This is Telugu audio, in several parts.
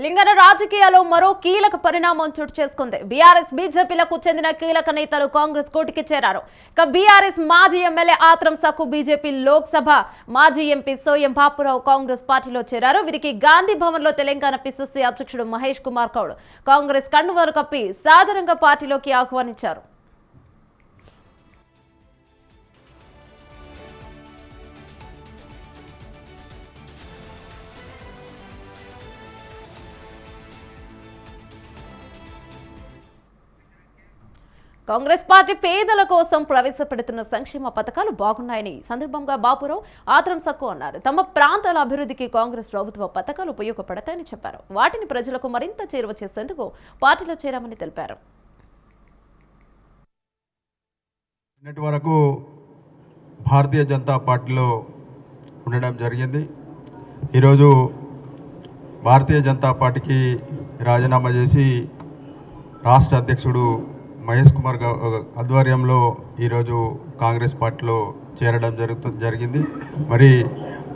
తెలంగాణ రాజకీయాల్లో మరో కీలక పరిణామం చోటు చేసుకుంది. బీఆర్ఎస్ బీజేపీలకు చెందిన కీలక నేతలు కాంగ్రెస్ కోటికి చేరారు. ఇక బీఆర్ఎస్ మాజీ ఎమ్మెల్యే ఆత్రం సక్కు బీజేపీ లోక్సభ మాజీ ఎంపీ సోయం బాపురావు కాంగ్రెస్ పార్టీలో చేరారు. వీరికి గాంధీ భవన్లో తెలంగాణ పిసిసి అధ్యక్షుడు మహేష్ కుమార్ గౌడ్ కాంగ్రెస్ కండువారు కప్పి సాధారణంగా పార్టీలోకి ఆహ్వానించారు. కాంగ్రెస్ పార్టీ పేదల కోసం ప్రవేశపెడుతున్న సంక్షేమ పథకాలు బాగున్నాయని సందర్భంగా బాపురావు ఆత్రంసక్కు అన్నారు. తమ ప్రాంతాల అభివృద్ధికి కాంగ్రెస్ ప్రభుత్వ పథకాలు ఉపయోగపడతాయని చెప్పారు. వాటిని ప్రజలకు మరింత చేరువ చేసేందుకు పార్టీలో చేరామని తెలిపారు. నిన్నటి వరకు భారతీయ జనతా పార్టీలో ఉండడం జరిగింది. ఈరోజు భారతీయ జనతా పార్టీకి రాజీనామా చేసి రాష్ట్ర అధ్యక్షుడు మహేష్ కుమార్ ఆధ్వర్యంలో ఈరోజు కాంగ్రెస్ పార్టీలో చేరడం జరుగుతు జరిగింది. మరి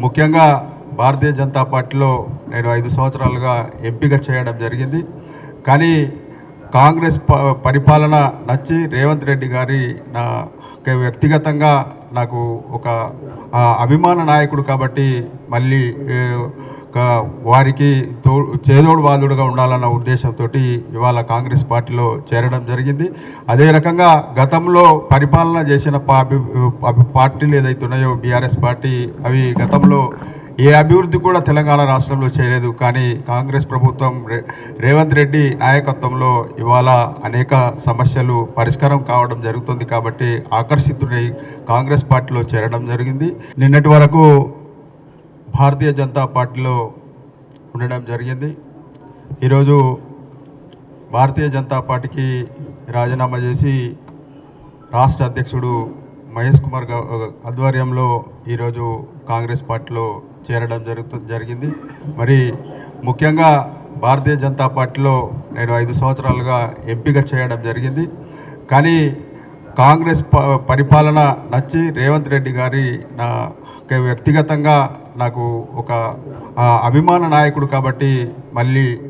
ముఖ్యంగా భారతీయ జనతా పార్టీలో నేను ఐదు సంవత్సరాలుగా ఎంపిక చేయడం జరిగింది. కానీ కాంగ్రెస్ ప- పరిపాలన నచ్చి రేవంత్ రెడ్డి గారి నా వ్యక్తిగతంగా నాకు ఒక అభిమాన నాయకుడు కాబట్టి మళ్ళీ వారికి తో చేదోడు బాధుడుగా ఉండాలన్న ఉద్దేశంతో ఇవాళ కాంగ్రెస్ పార్టీలో చేరడం జరిగింది. అదే రకంగా గతంలో పరిపాలన చేసిన పార్టీలు ఏదైతే ఉన్నాయో బీఆర్ఎస్ పార్టీ అవి గతంలో ఏ అభివృద్ధి కూడా తెలంగాణ రాష్ట్రంలో చేయలేదు. కానీ కాంగ్రెస్ ప్రభుత్వం రే రేవంత్ రెడ్డి నాయకత్వంలో ఇవాళ అనేక సమస్యలు పరిష్కారం కావడం జరుగుతుంది కాబట్టి ఆకర్షితుడై కాంగ్రెస్ పార్టీలో చేరడం జరిగింది. నిన్నటి వరకు భారతీయ జనతా పార్టీలో ఉండడం జరిగింది. ఈరోజు భారతీయ జనతా పార్టీకి రాజీనామా చేసి రాష్ట్ర అధ్యక్షుడు మహేష్ కుమార్ ఆధ్వర్యంలో ఈరోజు కాంగ్రెస్ పార్టీలో చేరడం జరుగుతు జరిగింది. మరి ముఖ్యంగా భారతీయ జనతా పార్టీలో నేను ఐదు సంవత్సరాలుగా ఎంపిక చేయడం జరిగింది. కానీ కాంగ్రెస్ ప- పరిపాలన నచ్చి రేవంత్ రెడ్డి గారి నా వ్యక్తిగతంగా నాకు ఒక అభిమాన నాయకుడు కాబట్టి మళ్ళీ